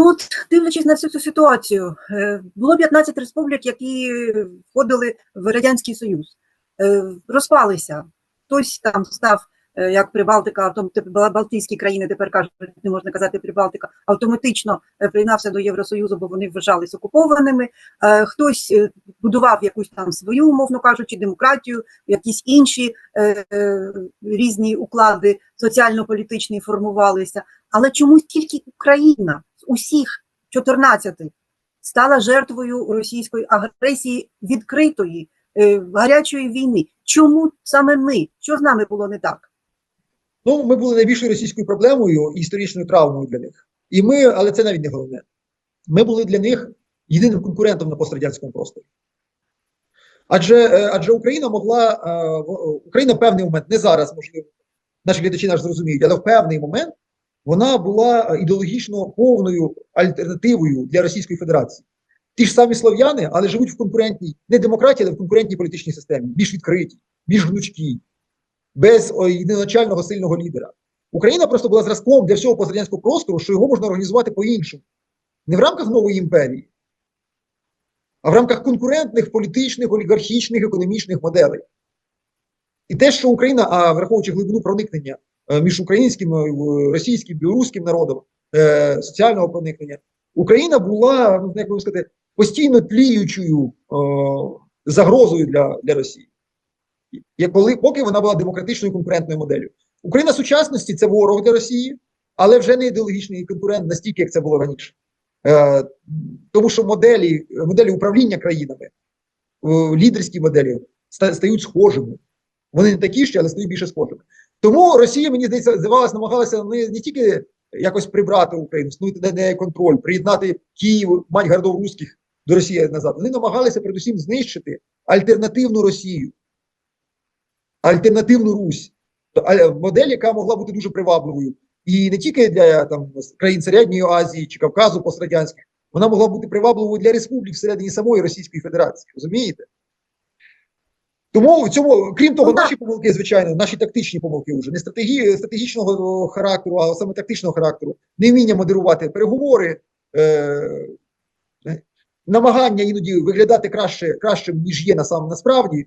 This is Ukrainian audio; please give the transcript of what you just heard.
Ну, от, дивлячись на всю цю ситуацію, е, було 15 республік, які входили в Радянський Союз, Е, розпалися. Хтось там став, е, як Прибалтика, Балтійські країни, тепер кажуть, не можна казати Прибалтика, автоматично приєднався до Євросоюзу, бо вони вважались окупованими. Хтось будував якусь там свою, умовно кажучи, демократію, якісь інші різні уклади соціально-політичні формувалися. Але чомусь тільки Україна з усіх 14 стала жертвою російської агресії відкритої е, гарячої війни. Чому саме ми? Що з нами було не так? Ну, ми були найбільшою російською проблемою і історичною травмою для них. І ми, але це навіть не головне. Ми були для них єдиним конкурентом на пострадянському просторі. Адже, е, адже Україна могла, е, Україна в певний момент, не зараз, можливо, наші глядачі наш зрозуміють, але в певний момент вона була е, ідеологічно повною альтернативою для Російської Федерації. Ті ж самі слов'яни, але живуть в конкурентній, не демократії, але в конкурентній політичній системі, більш відкритій, більш гнучкій, без о, сильного лідера. Україна просто була зразком для всього пострадянського простору, що його можна організувати по-іншому. Не в рамках нової імперії, а в рамках конкурентних політичних, олігархічних, економічних моделей. І те, що Україна, а враховуючи глибину проникнення між українським, е, в- російським, білоруським народом, е, соціального проникнення, Україна була, ну, як би сказати, постійно тліючою е, загрозою для, для Росії. Як коли, поки вона була демократичною конкурентною моделлю. Україна сучасності це ворог для Росії, але вже не ідеологічний конкурент настільки, як це було раніше. Е, тому що моделі, моделі управління країнами, е, лідерські моделі стають схожими. Вони не такі ще, але стають більше схожими. Тому Росія, мені здається, здавалося, намагалася не, не тільки якось прибрати Україну, встановити на неї контроль, приєднати Київ, мать городов руських до Росії назад. Вони намагалися передусім знищити альтернативну Росію, альтернативну Русь, модель, яка могла бути дуже привабливою. І не тільки для там, країн Середньої Азії чи Кавказу пострадянських, вона могла бути привабливою для республік всередині самої Російської Федерації. Розумієте? Тому в цьому, крім того, Ну, наші помилки, звичайно, наші тактичні помилки вже. Не стратегії стратегічного характеру, а саме тактичного характеру, невміння модерувати переговори, е, намагання іноді виглядати краще, кращим, ніж є на сам насправді,